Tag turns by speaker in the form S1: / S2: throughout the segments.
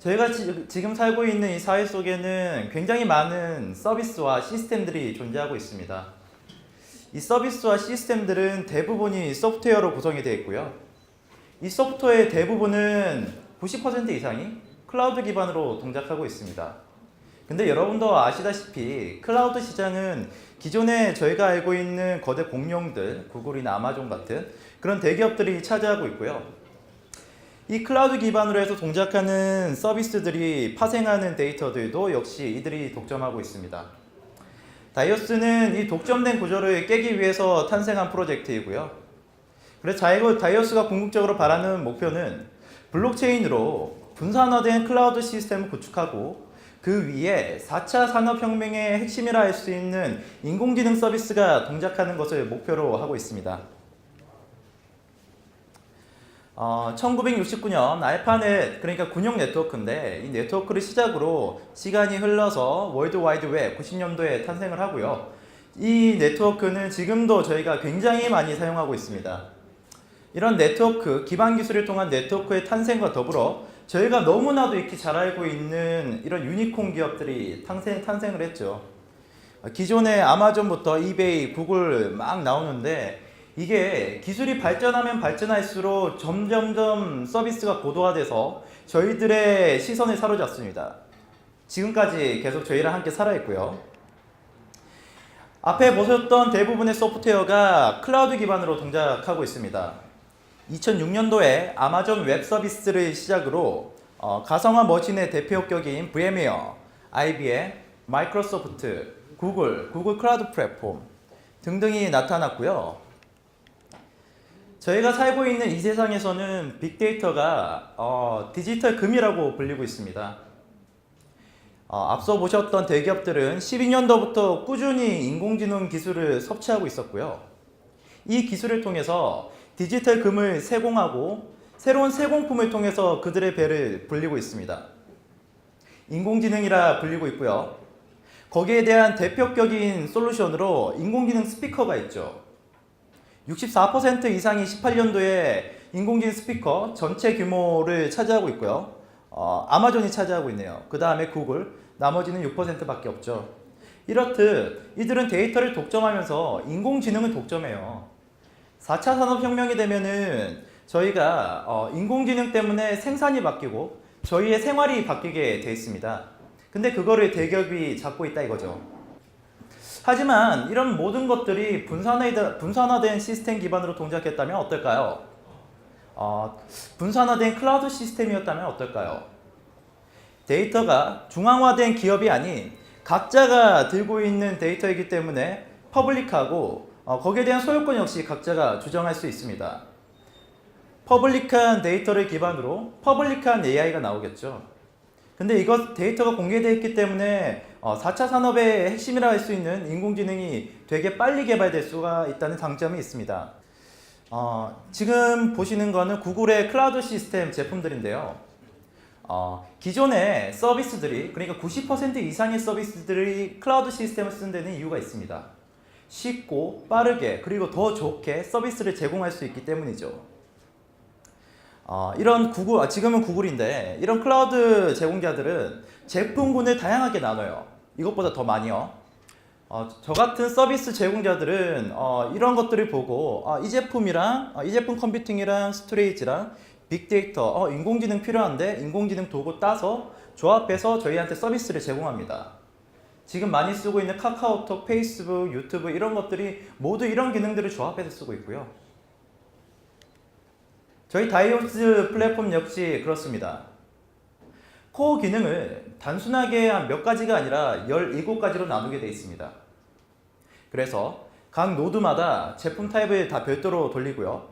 S1: 저희가 지, 지금 살고 있는 이 사회 속에는 굉장히 많은 서비스와 시스템들이 존재하고 있습니다. 이 서비스와 시스템들은 대부분이 소프트웨어로 구성이 되어 있고요. 이 소프트웨어의 대부분은 90% 이상이 클라우드 기반으로 동작하고 있습니다. 근데 여러분도 아시다시피 클라우드 시장은 기존에 저희가 알고 있는 거대 공룡들, 구글이나 아마존 같은 그런 대기업들이 차지하고 있고요. 이 클라우드 기반으로 해서 동작하는 서비스들이 파생하는 데이터들도 역시 이들이 독점하고 있습니다. 다이오스는 이 독점된 구조를 깨기 위해서 탄생한 프로젝트이고요. 그래서 자이고 다이오스가 궁극적으로 바라는 목표는 블록체인으로 분산화된 클라우드 시스템을 구축하고 그 위에 4차 산업혁명의 핵심이라 할 수 있는 인공지능 서비스가 동작하는 것을 목표로 하고 있습니다. 어, 1969년 알파넷 그러니까 군용 네트워크인데 이 네트워크를 시작으로 시간이 흘러서 월드 와이드 웹 90년도에 탄생을 하고요. 이 네트워크는 지금도 저희가 굉장히 많이 사용하고 있습니다. 이런 네트워크 기반 기술을 통한 네트워크의 탄생과 더불어 저희가 너무나도 익히 잘 알고 있는 이런 유니콘 기업들이 탄생, 탄생을 했죠. 기존의 아마존부터 이베이, 구글 막 나오는데 이게 기술이 발전하면 발전할수록 점점점 서비스가 고도화돼서 저희들의 시선을 사로잡습니다. 지금까지 계속 저희랑 함께 살아있고요. 앞에 보셨던 대부분의 소프트웨어가 클라우드 기반으로 동작하고 있습니다. 2006년도에 아마존 웹 서비스를 시작으로 어, 가상화 머신의 대표 격인 VM웨어, IBM, 마이크로소프트, 구글, 구글 클라우드 플랫폼 등등이 나타났고요. 저희가 살고 있는 이 세상에서는 빅데이터가 어, 디지털 금이라고 불리고 있습니다. 어, 앞서 보셨던 대기업들은 12년도부터 꾸준히 인공지능 기술을 섭취하고 있었고요. 이 기술을 통해서 디지털 금을 세공하고 새로운 세공품을 통해서 그들의 배를 불리고 있습니다. 인공지능이라 불리고 있고요. 거기에 대한 대표격인 솔루션으로 인공지능 스피커가 있죠. 64% 이상이 18년도에 인공지능 스피커 전체 규모를 차지하고 있고요. 어, 아마존이 차지하고 있네요. 그 다음에 구글, 나머지는 6%밖에 없죠. 이렇듯 이들은 데이터를 독점하면서 인공지능을 독점해요. 4차 산업혁명이 되면은 저희가 어, 인공지능 때문에 생산이 바뀌고 저희의 생활이 바뀌게 돼 있습니다. 근데 그거를 대기업이 잡고 있다 이거죠. 하지만 이런 모든 것들이 분산화된, 시스템 기반으로 동작했다면 어떨까요? 어, 분산화된 클라우드 시스템이었다면 어떨까요? 데이터가 중앙화된 기업이 아닌 각자가 들고 있는 데이터이기 때문에 퍼블릭하고 어, 거기에 대한 소유권 역시 각자가 주장할 수 있습니다. 퍼블릭한 데이터를 기반으로 퍼블릭한 AI가 나오겠죠. 근데 이것 데이터가 공개되어 있기 때문에 어, 4차 산업의 핵심이라 할 수 있는 인공지능이 되게 빨리 개발될 수가 있다는 장점이 있습니다. 어, 지금 보시는 거는 구글의 클라우드 시스템 제품들인데요. 어, 기존의 서비스들이 그러니까 90% 이상의 서비스들이 클라우드 시스템을 쓰는 데는 이유가 있습니다. 쉽고 빠르게 그리고 더 좋게 서비스를 제공할 수 있기 때문이죠. 어, 이런 구글, 아, 지금은 구글인데 이런 클라우드 제공자들은 제품군을 다양하게 나눠요. 이것보다 더 많이요. 어, 저 같은 서비스 제공자들은 어, 이런 것들을 보고 아, 이 제품이랑 아, 이 제품 컴퓨팅이랑 스토레이지랑 빅데이터, 어, 인공지능 필요한데 인공지능 도구 따서 조합해서 저희한테 서비스를 제공합니다. 지금 많이 쓰고 있는 카카오톡, 페이스북, 유튜브 이런 것들이 모두 이런 기능들을 조합해서 쓰고 있고요. 저희 다이오스 플랫폼 역시 그렇습니다. 코어 기능을 단순하게 한 몇 가지가 아니라 17가지로 나누게 되어 있습니다. 그래서 각 노드마다 제품 타입을 다 별도로 돌리고요.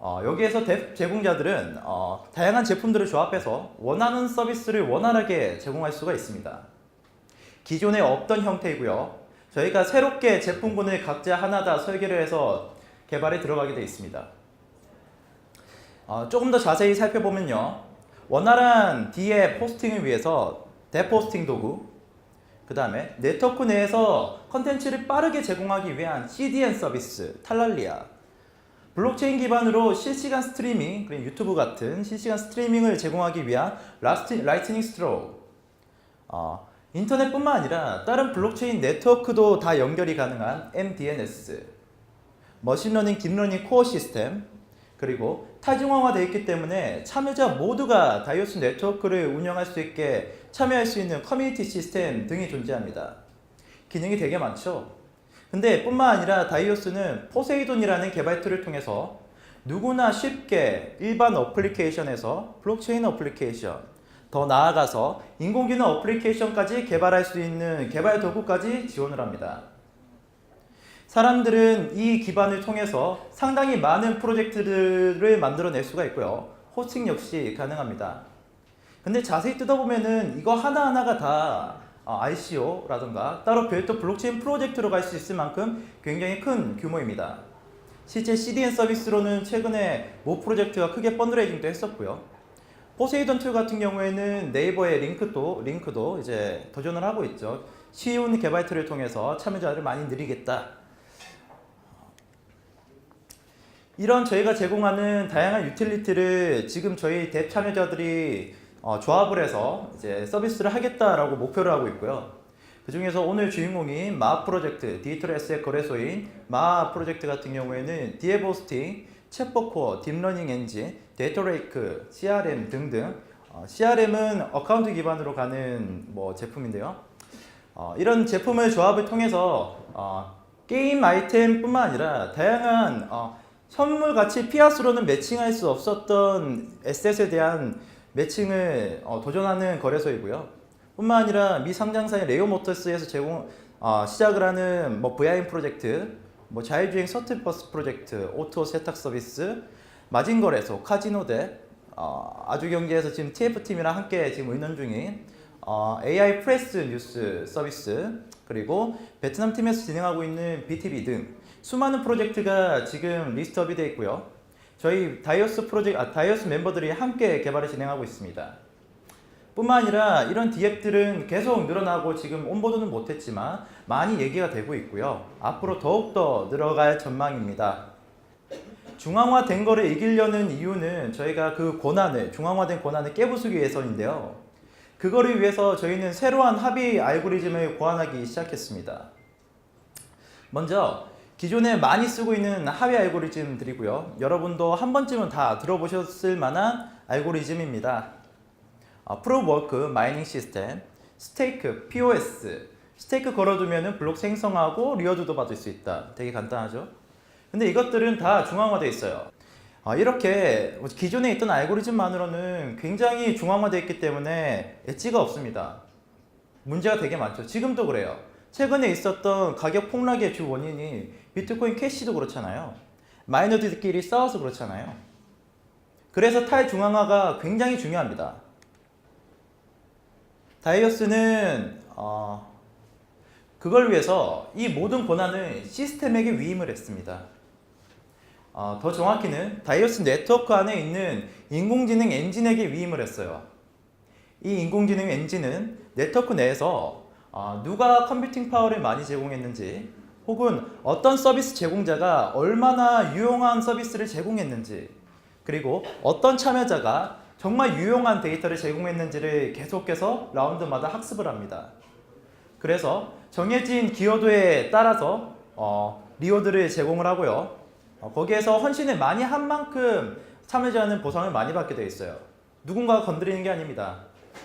S1: 어, 여기에서 대, 제공자들은 어, 다양한 제품들을 조합해서 원하는 서비스를 원활하게 제공할 수가 있습니다. 기존에 없던 형태이고요. 저희가 새롭게 제품군을 각자 하나 다 설계를 해서 개발에 들어가게 되어 있습니다. 어, 조금 더 자세히 살펴보면요. 원활한 D의 포스팅을 위해서 대포스팅 도구, 그 다음에 네트워크 내에서 컨텐츠를 빠르게 제공하기 위한 CDN 서비스, 탈랄리아, 블록체인 기반으로 실시간 스트리밍, 그리고 유튜브 같은 실시간 스트리밍을 제공하기 위한 라스트, 라이트닝 스트로우. 어, 인터넷뿐만 아니라 다른 블록체인 네트워크도 다 연결이 가능한 MDNS. 머신러닝, 딥러닝 코어 시스템. 그리고 타중앙화되어 있기 때문에 참여자 모두가 다이오스 네트워크를 운영할 수 있게 참여할 수 있는 커뮤니티 시스템 등이 존재합니다. 기능이 되게 많죠. 근데 뿐만 아니라 다이오스는 포세이돈이라는 개발 툴을 통해서 누구나 쉽게 일반 어플리케이션에서 블록체인 어플리케이션, 더 나아가서 인공지능 어플리케이션까지 개발할 수 있는 개발 도구까지 지원을 합니다. 사람들은 이 기반을 통해서 상당히 많은 프로젝트들을 만들어낼 수가 있고요. 호스팅 역시 가능합니다. 근데 자세히 뜯어보면은 이거 하나하나가 다 어, ICO라든가 따로 별도 블록체인 프로젝트로 갈 수 있을 만큼 굉장히 큰 규모입니다. 실제 CDN 서비스로는 최근에 모 프로젝트가 크게 펀드레이징도 했었고요. 포세이돈 툴 같은 경우에는 네이버의 링크도 링크도 이제 도전을 하고 있죠. 쉬운 개발 툴을 통해서 참여자를 많이 늘리겠다. 이런 저희가 제공하는 다양한 유틸리티를 지금 저희 대 참여자들이 어, 조합을 해서 이제 서비스를 하겠다라고 목표를 하고 있고요. 그 중에서 오늘 주인공인 마 프로젝트, 디지털 에셋 거래소인 마 프로젝트 같은 경우에는 디에보스팅, 챗봇 코어, 딥러닝 엔진, 데이터 레이크, CRM 등등 어, CRM은 어카운트 기반으로 가는 뭐 제품인데요. 어, 이런 제품을 조합을 통해서 어, 게임 아이템뿐만 아니라 다양한 어, 선물 가치 피아스로는 매칭할 수 없었던 에셋에 대한 매칭을 어, 도전하는 거래소이고요. 뿐만 아니라 미 상장사인 레오 모터스에서 제공 어, 시작을 하는 뭐 VIM 프로젝트, 뭐 자율주행 서틀버스 프로젝트, 오토 세탁 서비스, 마진 거래소, 카지노대, 어, 아주 경제에서 지금 TF 팀이랑 함께 지금 의논 중인 어, AI 프레스 뉴스 서비스 그리고 베트남 팀에서 진행하고 있는 BTV 등 수많은 프로젝트가 지금 리스트업이 되어 있고요. 저희 다이오스 프로젝트, 아, 다이오스 멤버들이 함께 개발을 진행하고 있습니다. 뿐만 아니라 이런 디앱들은 계속 늘어나고 지금 온보드는 못했지만 많이 얘기가 되고 있고요. 앞으로 더욱더 늘어갈 전망입니다. 중앙화된 거를 이기려는 이유는 저희가 그 권한을, 중앙화된 권한을 깨부수기 위해서인데요. 그거를 위해서 저희는 새로운 합의 알고리즘을 고안하기 시작했습니다. 먼저 기존에 많이 쓰고 있는 합의 알고리즘들이고요. 여러분도 한 번쯤은 다 들어보셨을 만한 알고리즘입니다. 어, 프로브 워크 마이닝 시스템, 스테이크 POS, 스테이크 걸어두면 블록 생성하고 리워드도 받을 수 있다. 되게 간단하죠? 근데 이것들은 다 중앙화되어 있어요. 어, 이렇게 기존에 있던 알고리즘만으로는 굉장히 중앙화되어 있기 때문에 엣지가 없습니다. 문제가 되게 많죠. 지금도 그래요. 최근에 있었던 가격 폭락의 주 원인이 비트코인 캐시도 그렇잖아요. 마이너들끼리 싸워서 그렇잖아요. 그래서 탈중앙화가 굉장히 중요합니다. 다이어스는 어, 그걸 위해서 이 모든 권한을 시스템에게 위임을 했습니다. 어, 더 정확히는 다이어스 네트워크 안에 있는 인공지능 엔진에게 위임을 했어요. 이 인공지능 엔진은 네트워크 내에서 어, 누가 컴퓨팅 파워를 많이 제공했는지 혹은 어떤 서비스 제공자가 얼마나 유용한 서비스를 제공했는지 그리고 어떤 참여자가 정말 유용한 데이터를 제공했는지를 계속해서 라운드마다 학습을 합니다. 그래서 정해진 기여도에 따라서 어, 리워드를 제공을 하고요. 어, 거기에서 헌신을 많이 한 만큼 참여자는 보상을 많이 받게 되어 있어요. 누군가가 건드리는 게 아닙니다.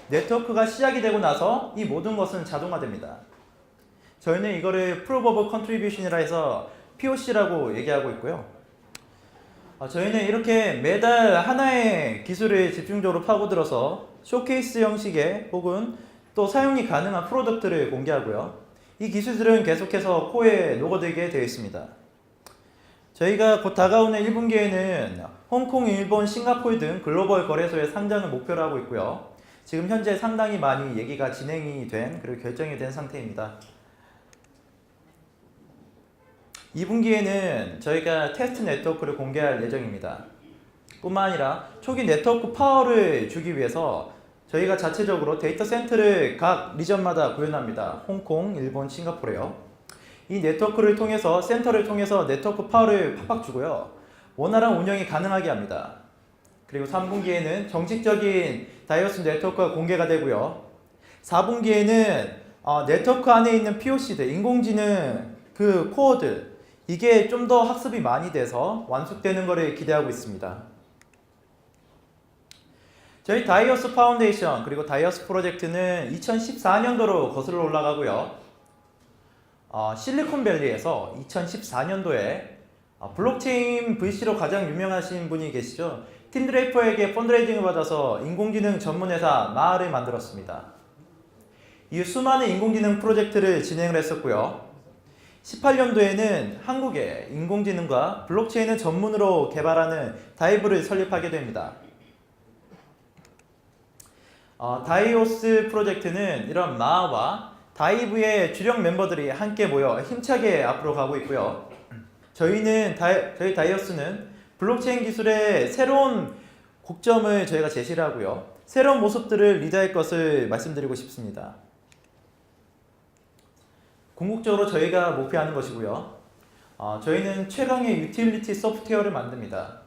S1: 네트워크가 시작이 되고 나서 이 모든 것은 자동화됩니다. 저희는 이거를 of Contribution이라 해서 POC라고 얘기하고 있고요. 어, 저희는 이렇게 매달 하나의 기술을 집중적으로 파고들어서 쇼케이스 형식의 혹은 또 사용이 가능한 프로덕트를 공개하고요. 이 기술들은 계속해서 코에 녹아들게 되어 있습니다. 저희가 곧 다가오는 1분기에는 홍콩, 일본, 싱가포르 등 글로벌 거래소의 상장을 목표로 하고 있고요. 지금 현재 상당히 많이 얘기가 진행이 된 그리고 결정이 된 상태입니다. 2분기에는 저희가 테스트 네트워크를 공개할 예정입니다. 뿐만 아니라 초기 네트워크 파워를 주기 위해서 저희가 자체적으로 데이터 센터를 각 리전마다 구현합니다. 홍콩, 일본, 싱가포르요. 이 네트워크를 통해서 센터를 통해서 네트워크 파워를 팍팍 주고요. 원활한 운영이 가능하게 합니다. 그리고 3분기에는 정식적인 다이어스 네트워크가 공개가 되고요. 4분기에는 어, 네트워크 안에 있는 POC들, 인공지능 그 코어들 이게 좀 더 학습이 많이 돼서 완숙되는 것을 기대하고 있습니다. 저희 다이어스 파운데이션 그리고 다이어스 프로젝트는 2014년도로 거슬러 올라가고요. 어, 실리콘밸리에서 2014년도에 어, 블록체인 VC로 가장 유명하신 분이 계시죠. 팀 드레이퍼에게 펀드레이징을 받아서 인공지능 전문 회사 마을을 만들었습니다. 이후 수많은 인공지능 프로젝트를 진행을 했었고요. 18년도에는 한국에 인공지능과 블록체인을 전문으로 개발하는 다이브를 설립하게 됩니다. 어, 다이오스 프로젝트는 이런 마와 다이브의 주력 멤버들이 함께 모여 힘차게 앞으로 가고 있고요. 저희는 다이, 저희 다이오스는 블록체인 기술의 새로운 곡점을 저희가 제시를 하고요. 새로운 모습들을 리드할 것을 말씀드리고 싶습니다. 궁극적으로 저희가 목표하는 것이고요. 어, 저희는 최강의 유틸리티 소프트웨어를 만듭니다.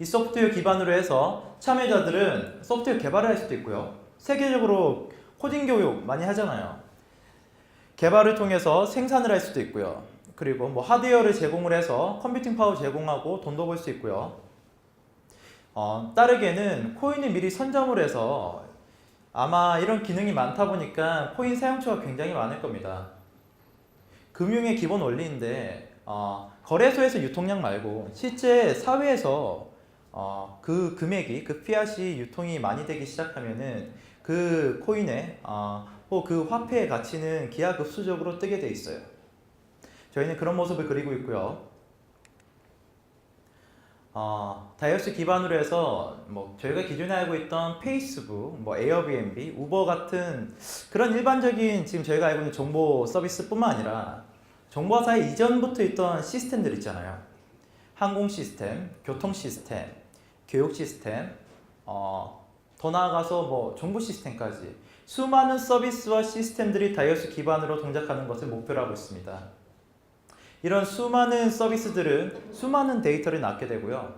S1: 이 소프트웨어 기반으로 해서 참여자들은 소프트웨어 개발을 할 수도 있고요. 세계적으로 코딩 교육 많이 하잖아요. 개발을 통해서 생산을 할 수도 있고요. 그리고 뭐 하드웨어를 제공을 해서 컴퓨팅 파워 제공하고 돈도 벌 수 있고요. 어, 따르게는 코인을 미리 선점을 해서 아마 이런 기능이 많다 보니까 코인 사용처가 굉장히 많을 겁니다. 금융의 기본 원리인데 어, 거래소에서 유통량 말고 실제 사회에서 어, 그 금액이 그 피앗이 유통이 많이 되기 시작하면은 그 코인의 어, 혹그 화폐의 가치는 기하급수적으로 뜨게 돼 있어요. 저희는 그런 모습을 그리고 있고요. 어, 다이어스 기반으로 해서 뭐 저희가 기존에 알고 있던 페이스북, 뭐 에어비앤비, 우버 같은 그런 일반적인 지금 저희가 알고 있는 정보 서비스뿐만 아니라 정보화사의 이전부터 있던 시스템들 있잖아요. 항공 시스템, 교통 시스템, 교육 시스템, 어, 더 나아가서 뭐 정보 시스템까지 수많은 서비스와 시스템들이 다이어스 기반으로 동작하는 것을 목표로 하고 있습니다. 이런 수많은 서비스들은 수많은 데이터를 낳게 되고요.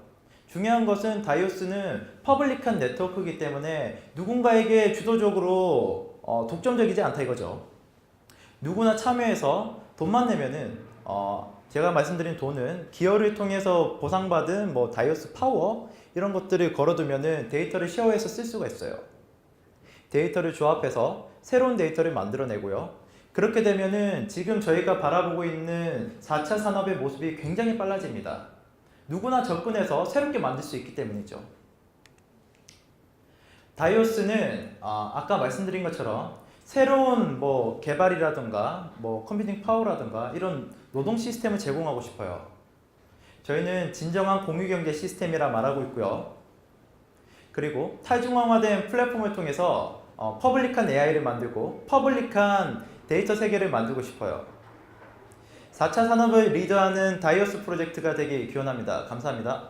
S1: 중요한 것은 다이오스는 퍼블릭한 네트워크이기 때문에 누군가에게 주도적으로 어, 독점적이지 않다 이거죠. 누구나 참여해서 돈만 내면은 어, 제가 말씀드린 돈은 기여를 통해서 보상받은 뭐 다이오스 파워 이런 것들을 걸어두면은 데이터를 쉐어해서 쓸 수가 있어요. 데이터를 조합해서 새로운 데이터를 만들어내고요. 그렇게 되면은 지금 저희가 바라보고 있는 4차 산업의 모습이 굉장히 빨라집니다. 누구나 접근해서 새롭게 만들 수 있기 때문이죠. 다이오스는 아, 아까 말씀드린 것처럼 새로운 뭐 개발이라든가 뭐 컴퓨팅 파워라든가 이런 노동 시스템을 제공하고 싶어요. 저희는 진정한 공유 경제 시스템이라 말하고 있고요. 그리고 탈중앙화된 플랫폼을 통해서 어, 퍼블릭한 AI를 만들고 퍼블릭한 데이터 세계를 만들고 싶어요. 4차 산업을 리드하는 다이어스 프로젝트가 되길 기원합니다. 감사합니다.